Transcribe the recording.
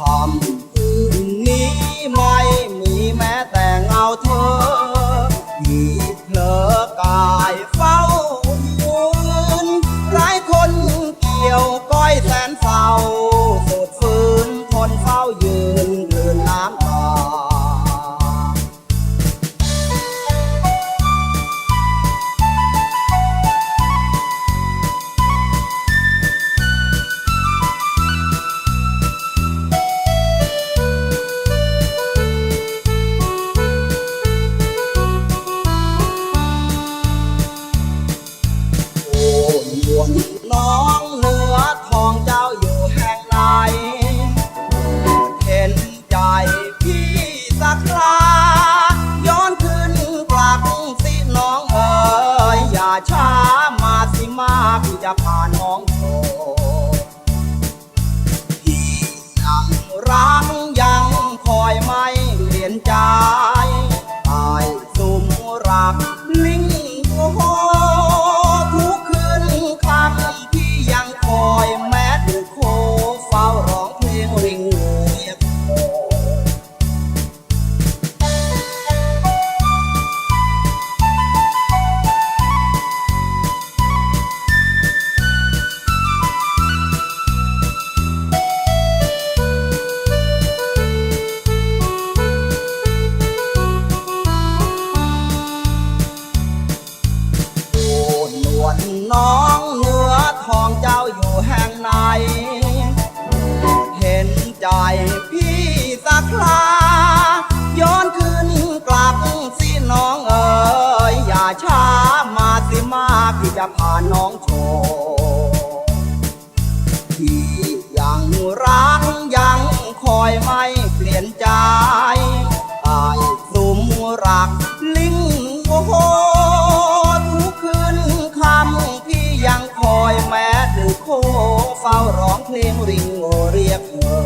farm. คลา ย้อนคืนกลับสิน้องเอ๋ยอย่าช้ามาสิมากที่จะพาน้องโชว์ที่ยังรักยังคอยไม่เปลี่ยนใจตายสุมรักลิงโอโหทุกคืนคำพี่ยังคอยแม้ดึกโคเฝ้าร้องเพลงริงโอเรียกเธอ